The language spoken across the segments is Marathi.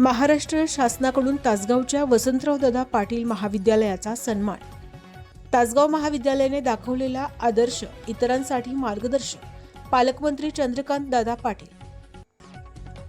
महाराष्ट्र शासनाकडून तासगावच्या वसंतराव दादा पाटील महाविद्यालयाचा सन्मान. तासगाव महाविद्यालयाने दाखवलेला आदर्श इतरांसाठी मार्गदर्शक पालकमंत्री चंद्रकांत दादा पाटील.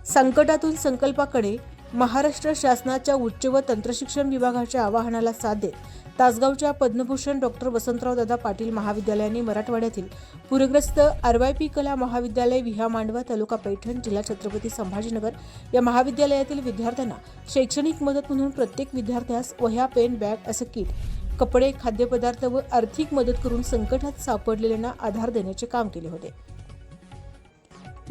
संकटातून संकल्पाकडे महाराष्ट्र शासनाच्या उच्च व तंत्रशिक्षण विभागाच्या आवाहनाला साथ देत तासगावच्या पद्मभूषण डॉक्टर वसंतराव दादा पाटील महाविद्यालयाने मराठवाड्यातील पूरग्रस्त आरवायपी कला महाविद्यालय विहा मांडवा तालुका पैठण जिल्हा छत्रपती संभाजीनगर या महाविद्यालयातील विद्यार्थ्यांना शैक्षणिक मदत म्हणून प्रत्येक विद्यार्थ्यास वह्या पेन बॅग असं किट कपडे खाद्यपदार्थ व आर्थिक मदत करून संकटात सापडलेल्यांना आधार देण्याचे काम केले होते.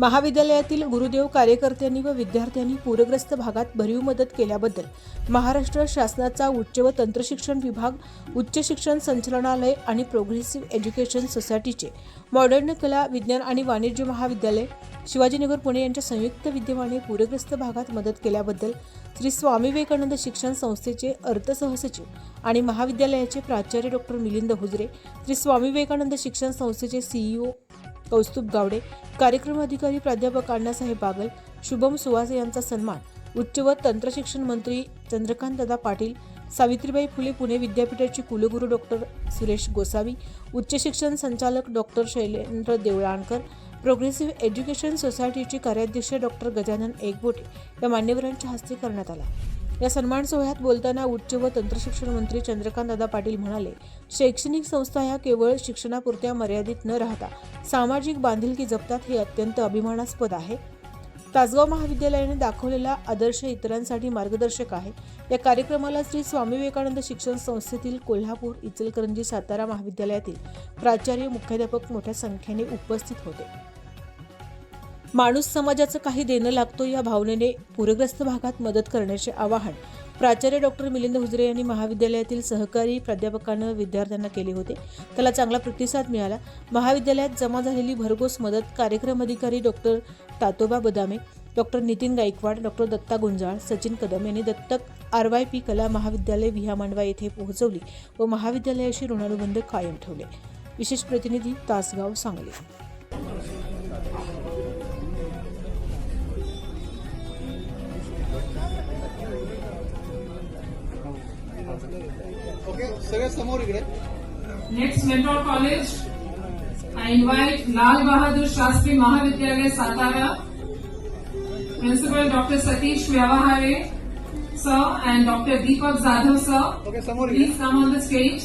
महाविद्यालयातील गुरुदेव कार्यकर्त्यांनी व विद्यार्थ्यांनी पूरग्रस्त भागात भरीव मदत केल्याबद्दल महाराष्ट्र शासनाचा उच्च व तंत्रशिक्षण विभाग उच्च शिक्षण संचालनालय आणि प्रोग्रेसिव्ह एज्युकेशन सोसायटीचे मॉडर्न कला विज्ञान आणि वाणिज्य महाविद्यालय शिवाजीनगर पुणे यांच्या संयुक्त विद्यमाने पूरग्रस्त भागात मदत केल्याबद्दल श्री स्वामी विवेकानंद शिक्षण संस्थेचे अर्थसहसचिव आणि महाविद्यालयाचे प्राचार्य डॉक्टर मिलिंद हुजरे श्री स्वामी विवेकानंद शिक्षण संस्थेचे सीईओ कौस्तुभ गावडे कार्यक्रम अधिकारी प्राध्यापक अण्णासाहेब बागल शुभम सुवासे यांचा सन्मान उच्च व तंत्रशिक्षण मंत्री चंद्रकांत दादा पाटील सावित्रीबाई फुले पुणे विद्यापीठाचे कुलगुरू डॉक्टर सुरेश गोसावी उच्च शिक्षण संचालक doctor Shailendra Devlankar progressive education सोसायटीचे कार्याध्यक्ष डॉक्टर गजानन एकबोटे या मान्यवरांच्या हस्ते करण्यात आला. या सन्मान सोहळ्यात बोलताना उच्च व तंत्रशिक्षण मंत्री चंद्रकांत पाटील म्हणाले शैक्षणिक संस्था ह्या केवळ शिक्षणापुरत्या मर्यादित न राहता सामाजिक बांधिलकी जपतात हे अत्यंत अभिमानास्पद आहे. तासगाव महाविद्यालयाने दाखवलेला आदर्श इतरांसाठी मार्गदर्शक आहे. या कार्यक्रमाला श्री स्वामी विवेकानंद शिक्षण संस्थेतील कोल्हापूर इचलकरंजी सातारा महाविद्यालयातील प्राचार्य मुख्याध्यापक मोठ्या संख्येने उपस्थित होते. माणूस समाजाचं काही देणं लागतो या भावनेने पूरग्रस्त भागात मदत करण्याचे आवाहन प्राचार्य डॉक्टर मिलिंद हुजरे यांनी महाविद्यालयातील सहकारी प्राध्यापकानं विद्यार्थ्यांना केले होते. त्याला चांगला प्रतिसाद मिळाला. महाविद्यालयात जमा झालेली भरघोस मदत कार्यक्रम अधिकारी doctor Tatoba Badame doctor Nitin Gaikwad doctor Datta Gunjal Sachin Kadam यांनी दत्तक आर वाय पी कला महाविद्यालय विहा मांडवा येथे पोहोचवली व महाविद्यालयाशी ऋणानुबंध कायम ठेवले. विशेष प्रतिनिधी तासगाव सांगली. सगळ्या समोर इकडे Next Mentor College, I invite Lal Bahadur Shastri Mahavidyalaya Satara, Principal Dr. Satish Vyavahare, Sir, and Dr. Deepak Zadhav, Sir. Okay समोर इकडे Please come on the stage.